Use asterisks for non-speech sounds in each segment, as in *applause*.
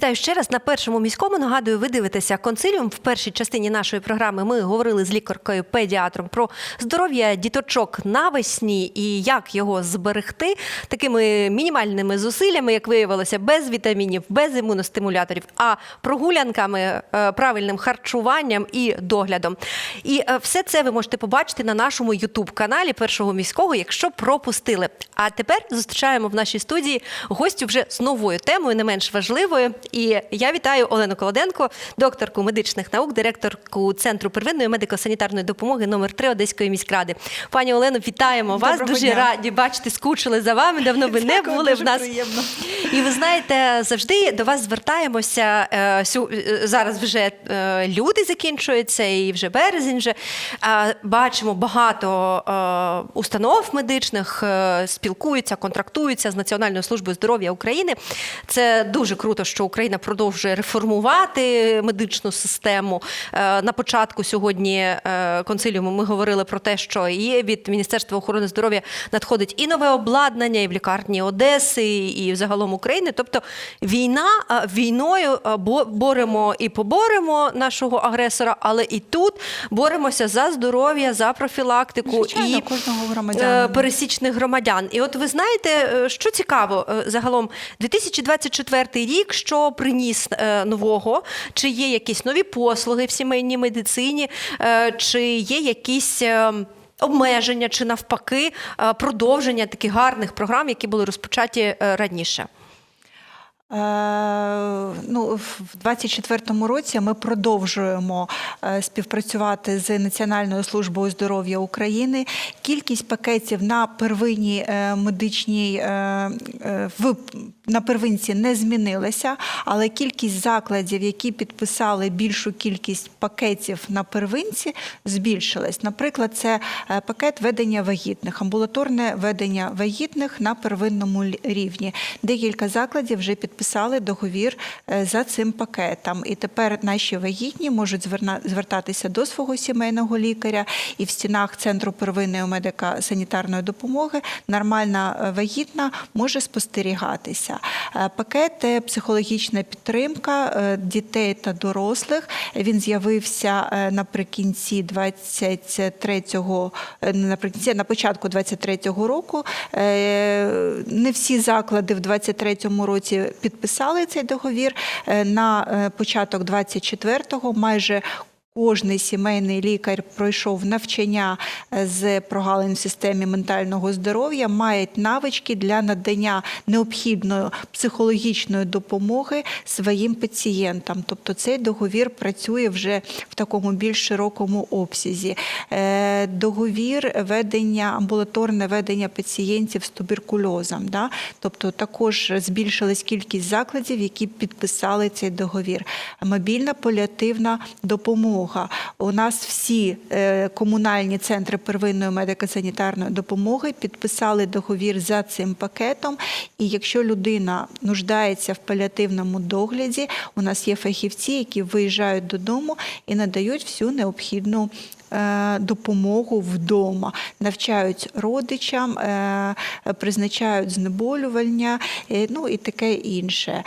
Вітаю ще раз на першому міському. Нагадую, ви дивитеся консиліум. В першій частині нашої програми ми говорили з лікаркою педіатром про здоров'я діточок навесні і як його зберегти такими мінімальними зусиллями, як виявилося, без вітамінів, без імуностимуляторів, а прогулянками, е, правильним харчуванням і доглядом. І е, все це ви можете побачити на нашому Ютуб каналі першого міського, якщо пропустили. А тепер зустрічаємо в нашій студії гостю вже з новою темою, не менш важливою. І я вітаю Олену Колоденко, докторку медичних наук, директорку Центру первинної медико-санітарної допомоги номер 3 Одеської міськради. Пані Олено, вітаємо вас. Доброго Дуже дня. раді бачити, скучили за вами. Давно ви не Дякую, були в нас. приємно. І ви знаєте, завжди до вас звертаємося. е, е, Зараз вже е, люди закінчуються, і вже березень. Вже бачимо багато установ медичних, спілкуються, контрактуються з Національною службою здоров'я України. Це дуже круто, що Україна продовжує реформувати медичну систему. Е, На початку сьогодні е, консиліуму ми говорили про те, що і від Міністерства охорони здоров'я надходить і нове обладнання, і в лікарні Одеси, і загалом України. Тобто війна війною бо- боремо і поборемо нашого агресора, але і тут боремося за здоров'я, за профілактику Звичайно, і кожного е, громадянина. пересічних громадян. І от ви знаєте, е, що цікаво е, загалом, 2024 рік, що приніс е, нового, чи є якісь нові послуги в сімейній медицині, е, чи є якісь. е, Обмеження чи навпаки продовження таких гарних програм, які були розпочаті раніше. Е, ну, в 24-му році ми продовжуємо е, співпрацювати з Національною службою здоров'я України. Кількість пакетів на первинній е, медичній в на первинці не змінилася, але кількість закладів, які підписали більшу кількість пакетів на первинці, збільшилась. Наприклад, це пакет ведення вагітних, амбулаторне ведення вагітних на первинному рівні. Декілька закладів вже підписали договір е, за цим пакетом. І тепер наші вагітні можуть звертатися до свого сімейного лікаря і в стінах центру первинної медико-санітарної допомоги нормальна е, вагітна може спостерігатися. Е, Пакет психологічна підтримка дітей та дорослих. Він з'явився наприкінці 23-го, е, не наприкінці, на початку 23-го року. Не всі заклади в 23-му році підписали цей договір. Е, На е, початок 24-го майже Кожний сімейний лікар пройшов навчання е, з прогалин в системі ментального здоров'я, мають навички для надання необхідної психологічної допомоги своїм пацієнтам. Тобто цей договір працює вже в такому більш широкому обсязі. Е, Договір ведення, амбулаторне ведення пацієнтів з туберкульозом. Да? Тобто також збільшилась кількість закладів, які підписали цей договір. Мобільна паліативна допомога. У нас всі е, комунальні центри первинної медико-санітарної допомоги підписали договір за цим пакетом. І якщо людина нуждається в паліативному догляді, у нас є фахівці, які виїжджають додому і надають всю необхідну. Е, Допомогу вдома навчають родичам, е, призначають знеболювання, е, ну і таке інше.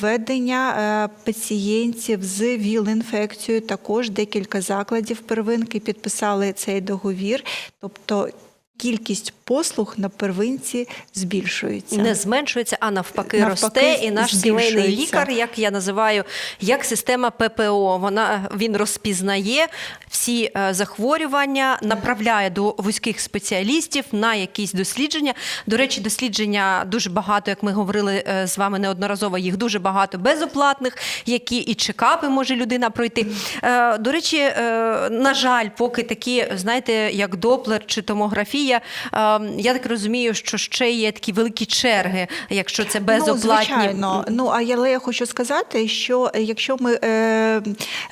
Введення пацієнтів з ВІЛ-інфекцією також декілька закладів первинки підписали цей договір. Тобто кількість послуг на первинці збільшується. Не зменшується, а навпаки, Навпаки, росте. І наш сімейний лікар, як я називаю, як система ППО. Вона він розпізнає всі е, захворювання, направляє до вузьких спеціалістів на якісь дослідження. До речі, дослідження дуже багато, як ми говорили е, з вами неодноразово. Їх дуже багато безоплатних, які і чекапи може людина пройти. Е, До речі, на жаль, поки такі, знаєте, як Доплер чи томографія, е, я так розумію, що ще є такі великі черги, якщо це безоплатні. Ну, звичайно. Ну, а я- але я хочу сказати, що е, якщо ми е,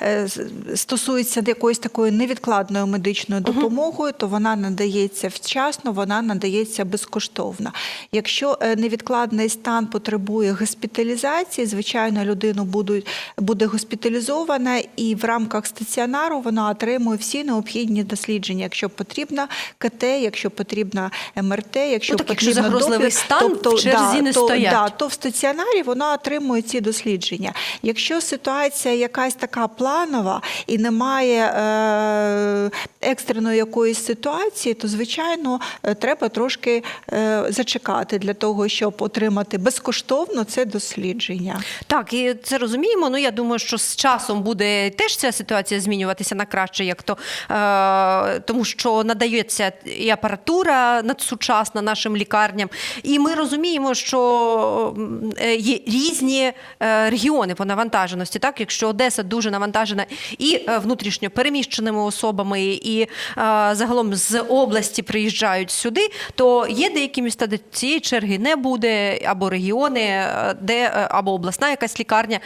е, стосується якоїсь такої невідкладної медичної допомоги, то вона надається вчасно, вона надається безкоштовно. Якщо е, невідкладний стан потребує госпіталізації, звичайно, людину будуть, буде госпіталізована, і в рамках стаціонару вона отримує всі необхідні дослідження, якщо потрібно КТ, якщо якщо потрібна МРТ, якщо Ну, так, якщо загрозливий стан, в черзі не то, стоять. Да, то в стаціонарі вона отримує ці дослідження. Якщо ситуація якась така планова і немає е, екстреної якоїсь ситуації, то звичайно е, треба трошки е, зачекати для того, щоб отримати безкоштовно це дослідження. Так, і це розуміємо. Ну я думаю, що з часом буде теж ця ситуація змінюватися на краще, як то е, тому, що надається і апаратура надсучасна нашим лікарням, і ми розуміємо, що е, є різні е, регіони по навантаженості. Так, якщо Одеса дуже навантажена і е, внутрішньо переміщеними особами, і загалом з області приїжджають сюди, то є деякі міста, де цієї черги не буде, або регіони, де або обласна якась лікарня,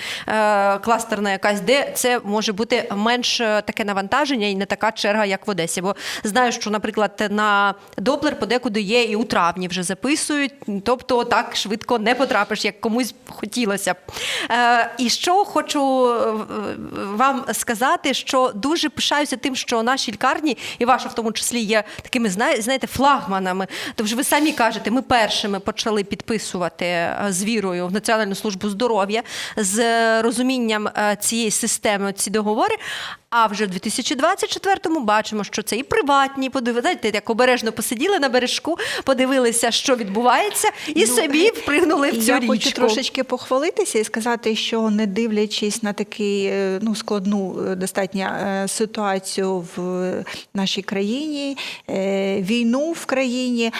кластерна якась, де це може бути менш таке навантаження і не така черга, як в Одесі. Бо знаю, що, наприклад, на Доплер подекуди є і у травні вже записують, тобто так швидко не потрапиш, як комусь хотілося б. Е, І що хочу е, вам сказати, що дуже пишаюся тим, що наші лікарні, і ваша в тому числі, є такими, знаєте, флагманами. Тож ви самі кажете, ми першими почали підписувати е, з вірою в Національну службу здоров'я з розумінням цієї системи, ці договори. А вже в 2024-му бачимо, що це і приватні, подиви- знаєте, як обережно посиділи на бережку, подивилися, що відбувається, і Ну, собі *laughs* впригнули в цю я річку. хочу трошечки похвалитися і сказати, що не дивлячись на такий е, ну, складну е, достатньо е, ситуацію в нашій країні, війну в країні,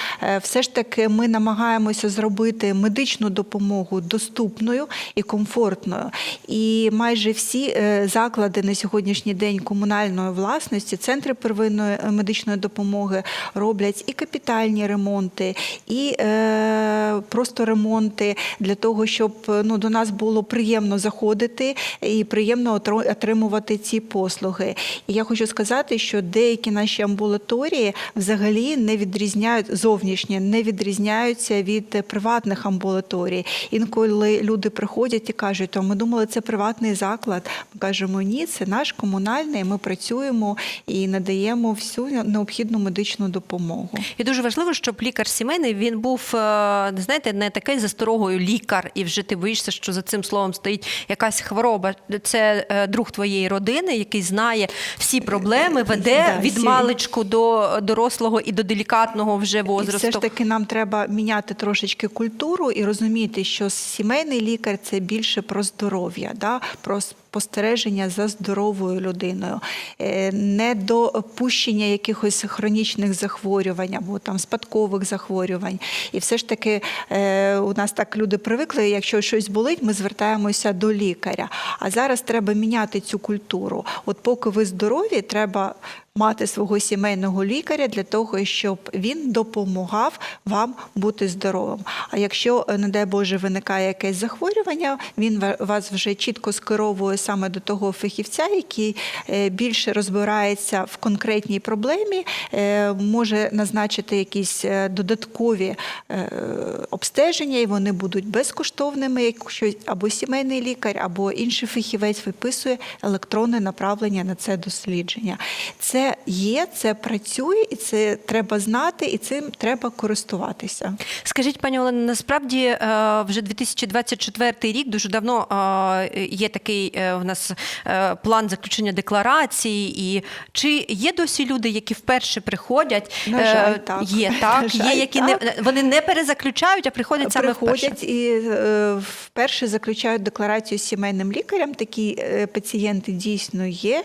все ж таки ми намагаємося зробити медичну допомогу доступною і комфортною. І майже всі заклади на сьогоднішній день комунальної власності, центри первинної медичної допомоги роблять і капітальні ремонти, і е, просто ремонти для того, щоб ну, до нас було приємно заходити і приємно отримувати ці послуги. І я хочу сказати, що деякі наші амбулаторії взагалі не відрізняють зовнішнє, не відрізняються від приватних амбулаторій. Інколи люди приходять і кажуть, то ми думали, це приватний заклад. Ми кажемо, ні, це наш комунальний. Ми працюємо і надаємо всю необхідну медичну допомогу. І дуже важливо, щоб лікар сімейний він був е, знаєте, не такий засторогою лікар, і вже ти боїшся, що за цим словом стоїть якась хвороба. Це е, друг твоєї родини, який знає всі проблеми, веде Да, від всі. маличку до дорослого і до делікатного вже І все ж таки нам треба міняти трошечки культуру і розуміти, що сімейний лікар це більше про здоров'я, да? про спостереження за здоровою людиною, недопущення не допущення якихось хронічних захворювань або там спадкових захворювань. І все ж таки е, у нас так люди привикли, якщо щось болить, ми звертаємося до лікаря. А зараз треба міняти цю культуру. От поки ви здорові, треба мати свого сімейного лікаря для того, щоб він допомагав вам бути здоровим. А якщо, е, не дай Боже, виникає якесь захворювання, він вас вже чітко скеровує саме до того фахівця, який е, більше розбирається в конкретній проблемі, е, може назначити якісь додаткові обстеження, і вони будуть безкоштовними, якщо або сімейний лікар, або інший фахівець виписує електронне направлення на це дослідження. Це є, це працює, і це треба знати, і цим треба користуватися. Скажіть, пані Олена, насправді е, вже 2024 рік дуже давно е, є такий е, в нас план заключення декларації. І чи є досі люди, які вперше приходять? На жаль, так. Є *laughs* так, На є які так. не вони не перезаключають, а приходять саме вперше. І вперше заключають декларацію з сімейним лікарем. Такі пацієнти дійсно є.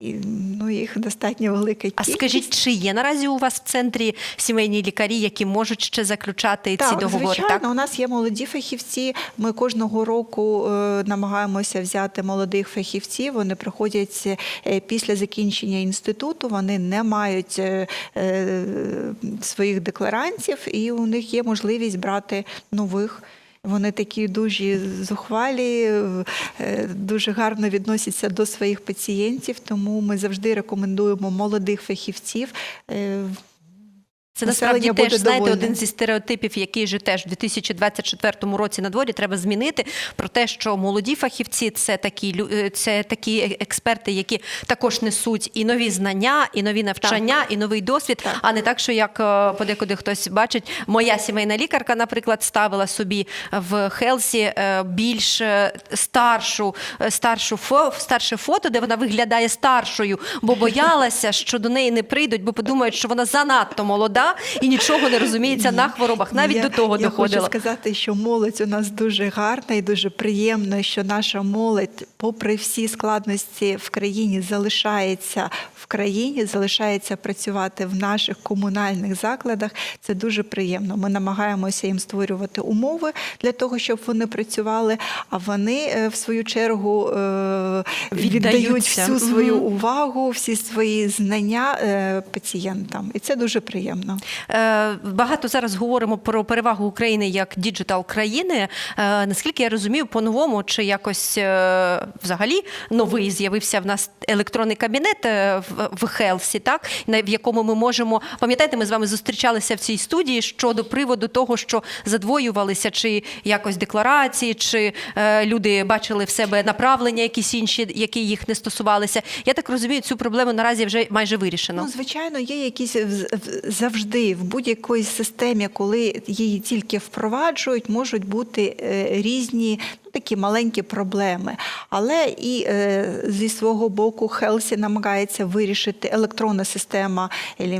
І, ну, їх достатньо велика А скажіть, чи є наразі у вас в центрі сімейні лікарі, які можуть ще заключати ці договори? звичайно, Так? у нас є молоді фахівці. Ми кожного року е, намагаємося взяти молодих фахівців. Вони приходять е, після закінчення інституту. Вони не мають е, е, своїх декларантів, і у них є можливість брати нових. Вони такі дуже зухвалі, е, дуже гарно відносяться до своїх пацієнтів, тому ми завжди рекомендуємо молодих фахівців. Це насправді теж знаєте довольне. один зі стереотипів, який же теж в 2024 році на дворі треба змінити про те, що молоді фахівці це такі е, це такі е- експерти, які також несуть і нові знання, і нові навчання, і новий досвід. Так. А не так, що як е, подекуди хтось бачить, моя сімейна лікарка, наприклад, ставила собі в Хелсі більш старшу, старшу старше фото, де вона виглядає старшою, бо боялася, що до неї не прийдуть, бо подумають, що вона занадто молода і нічого не розуміється на хворобах. Навіть я, до того я доходила. хочу сказати, що молодь у нас дуже гарна і дуже приємно, що наша молодь, попри всі складності в країні, залишається в країні, залишається працювати в наших комунальних закладах. Це дуже приємно. Ми намагаємося їм створювати умови для того, щоб вони працювали. А вони е, в свою чергу е, віддають всю свою увагу, всі свої знання е, пацієнтам, і це дуже приємно. Багато зараз говоримо про перевагу України як діджитал країни. Наскільки я розумію, по-новому чи якось взагалі новий з'явився в нас електронний кабінет е, в- Хелсі, так на- в якому ми можемо пам'ятаєте, ми з вами зустрічалися в цій студії щодо приводу того, що задвоювалися, чи якось декларації, чи е, люди бачили в себе направлення, якісь інші, які їх не стосувалися. Я так розумію, цю проблему наразі вже майже вирішено. Ну, звичайно, є якісь завжди в будь-якій системі, коли її тільки впроваджують, можуть бути е, різні. Такі маленькі проблеми, але і е, зі свого боку Хелсі намагається вирішити електронна система,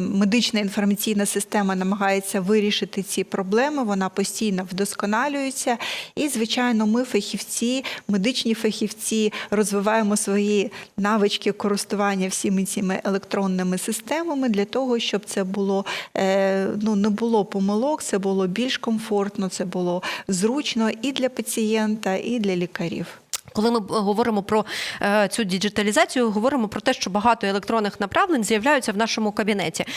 медична інформаційна система намагається вирішити ці проблеми. Вона постійно вдосконалюється. І, звичайно, ми, фахівці, медичні фахівці, розвиваємо свої навички користування всіми цими електронними системами для того, щоб це було е, ну не було помилок, це було більш комфортно, це було зручно і для пацієнта, і для лікарів. Коли ми говоримо про е, цю діджиталізацію, говоримо про те, що багато електронних направлень з'являються в нашому кабінеті. Е,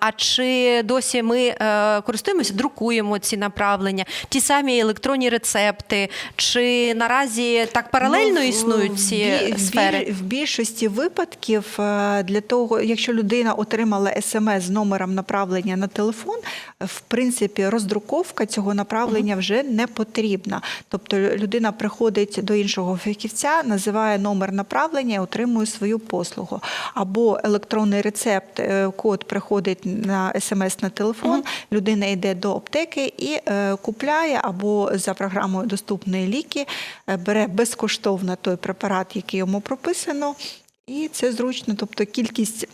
а чи досі ми е, користуємося, друкуємо ці направлення, ті самі електронні рецепти, чи наразі так паралельно Ну, існують ці в в сфери? В більшості випадків е, для того, якщо людина отримала смс з номером направлення на телефон, е, в принципі, роздруковка цього направлення вже не потрібна. Тобто людина приходить до іншого фахівця, називає номер направлення і отримує свою послугу. Або електронний рецепт, е, код приходить на смс на телефон, людина йде до аптеки і е, купляє або за програмою доступні ліки, е, бере безкоштовно той препарат, який йому прописано, і це зручно. Тобто кількість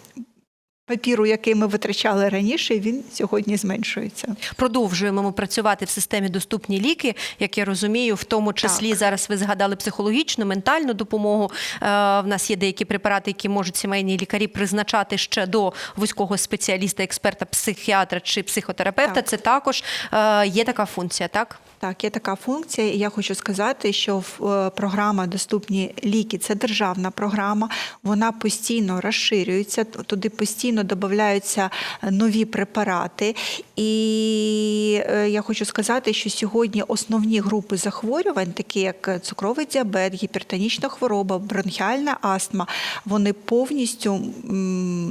папіру, який ми витрачали раніше, він сьогодні зменшується. Продовжуємо ми працювати в системі доступні ліки. Як я розумію, в тому числі зараз ви згадали психологічну, ментальну допомогу. Е, В нас є деякі препарати, які можуть сімейні лікарі призначати ще до вузького спеціаліста, експерта, психіатра чи психотерапевта. Так. Це також е, є така функція, так? Так, є така функція, і я хочу сказати, що е, програма Доступні ліки це державна програма. Вона постійно розширюється, туди постійно додаються нові препарати. І е, я хочу сказати, що сьогодні основні групи захворювань, такі як цукровий діабет, гіпертонічна хвороба, бронхіальна астма, вони повністю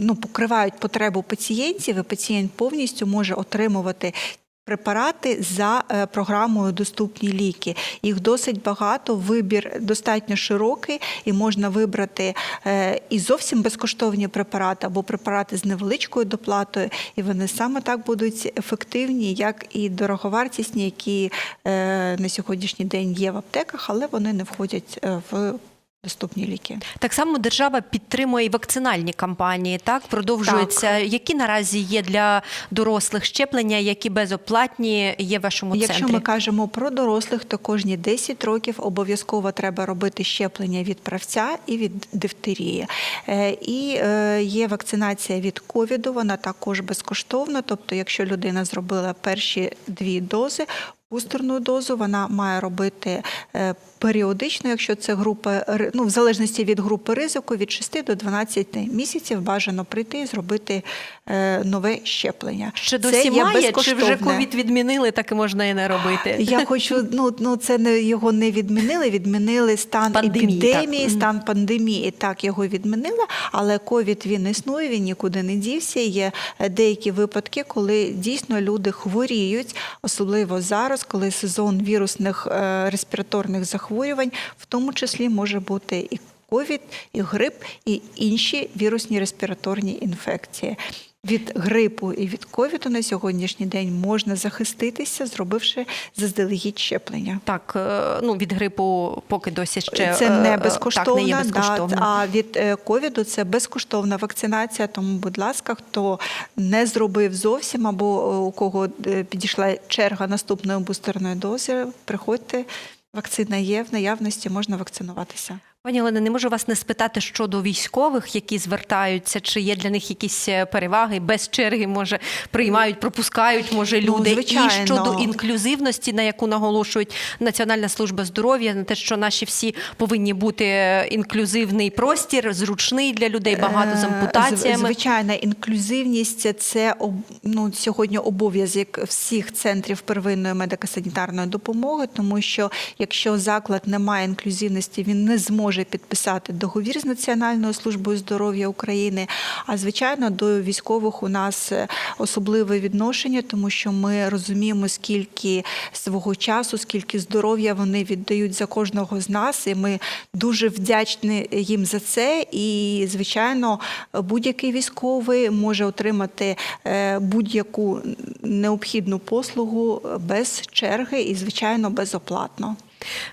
ну, покривають потребу пацієнтів, і пацієнт повністю може отримувати Препарати за е, програмою Доступні ліки. Їх досить багато, вибір достатньо широкий, і можна вибрати е, і зовсім безкоштовні препарати або препарати з невеличкою доплатою. І вони саме так будуть ефективні, як і дороговартісні, які е, на сьогоднішній день є в аптеках, але вони не входять в доступні ліки. Так само держава підтримує і вакцинальні кампанії. Так продовжується. Які наразі є для дорослих щеплення, які безоплатні є в вашому Якщо центрі? ми кажемо про дорослих, то кожні 10 років обов'язково треба робити щеплення від правця і від дифтерії. Е, І е, є вакцинація від ковіду, вона також безкоштовна. Тобто, якщо людина зробила перші дві дози, бустерну дозу, вона має робити е, періодично, якщо це група ну, в залежності від групи ризику, від 6 до 12 місяців бажано прийти і зробити е, нове щеплення. Ще досі має, чи вже ковід відмінили, так і можна і не робити. Я хочу, ну, ну це не його не відмінили. Відмінили стан Пандемії, епідемії, Мгм. стан пандемії. Так його відмінили, але ковід він існує, він нікуди не дівся. Є е, деякі випадки, коли дійсно люди хворіють, особливо зараз, коли сезон вірусних е, респіраторних захворювань, в тому числі може бути і ковід, і грип, і інші вірусні респіраторні інфекції. Від грипу і від ковіду на сьогоднішній день можна захиститися, зробивши заздалегідь щеплення. Так, е, ну від грипу поки досі ще це е, не е, безкоштовно, так, не є да, а від ковіду це безкоштовна вакцинація. Тому, будь ласка, хто не зробив зовсім або у кого підійшла черга наступної бустерної дози, приходьте. Вакцина є в наявності, можна вакцинуватися. Пані Олена, не можу вас не спитати щодо військових, які звертаються, чи є для них якісь е, переваги без черги, може приймають, пропускають, може Ну, звичайно. І щодо інклюзивності, на яку наголошують Національна служба здоров'я, на те, що наші всі повинні бути е, інклюзивний простір, зручний для людей, багато з Е, ампутаціями. зв- Звичайна інклюзивність це ну, сьогодні обов'язок всіх центрів первинної медико-санітарної допомоги, тому що якщо заклад не має інклюзивності, він не зможе підписати договір з Національною службою здоров'я України. А звичайно, до військових у нас е, особливе відношення, тому що ми розуміємо, скільки свого часу, скільки здоров'я вони віддають за кожного з нас, і ми дуже вдячні їм за це. І, звичайно, будь-який військовий може отримати е, будь-яку необхідну послугу без черги і, звичайно, безоплатно.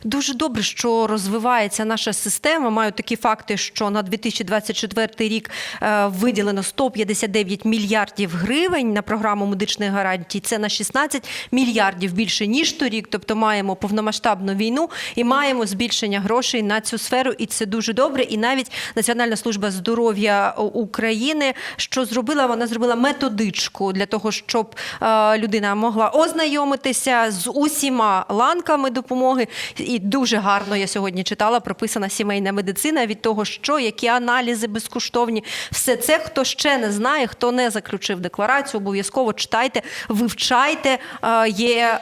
Дуже добре, що розвивається наша система. Маю такі факти, що на 2024 рік е, виділено 159 мільярдів гривень на програму медичних гарантій. Це на 16 мільярдів більше ніж торік. Тобто маємо повномасштабну війну і маємо збільшення грошей на цю сферу. І це дуже добре. І навіть Національна служба здоров'я України, що зробила, вона зробила методичку для того, щоб е, людина могла ознайомитися з усіма ланками допомоги. І дуже гарно я сьогодні читала прописана сімейна медицина від того, що які аналізи безкоштовні. Все це хто ще не знає, хто не заключив декларацію, обов'язково читайте, вивчайте. Е, Є е,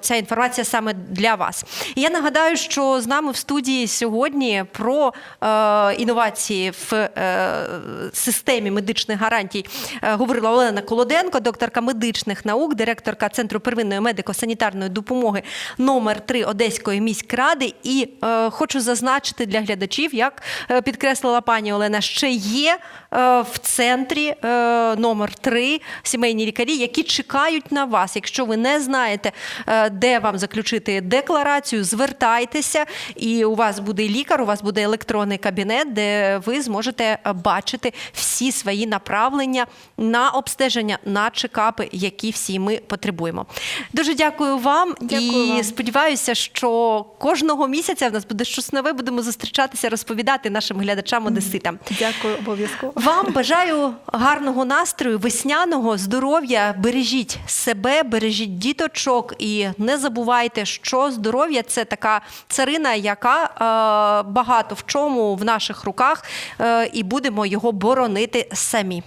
ця інформація саме для вас. І я нагадаю, що з нами в студії сьогодні про е, інновації в системі медичних гарантій говорила Олена Колоденко, докторка медичних наук, директорка Центру первинної медико-санітарної допомоги номер 3 Одеської міськради. І е, хочу зазначити для глядачів, як е, підкреслила пані Олена, ще є е, в центрі е, номер 3 сімейні лікарі, які чекають на вас. Якщо ви не знаєте, е, де вам заключити декларацію, звертайтеся, і у вас буде лікар, у вас буде електронний кабінет, де ви зможете бачити всі свої направлення на обстеження, на чекапи, які всі ми потребуємо. Дуже дякую вам Дякую і вам. сподіваюся, що кожного місяця в нас буде щось нове. Будемо зустрічатися, розповідати нашим глядачам одеситам. Дякую, обов'язково. Вам бажаю гарного настрою, весняного здоров'я. Бережіть себе, бережіть діточок і не забувайте, що здоров'я це така царина, яка е, багато в чому в наших руках, е, і будемо його боронити самі.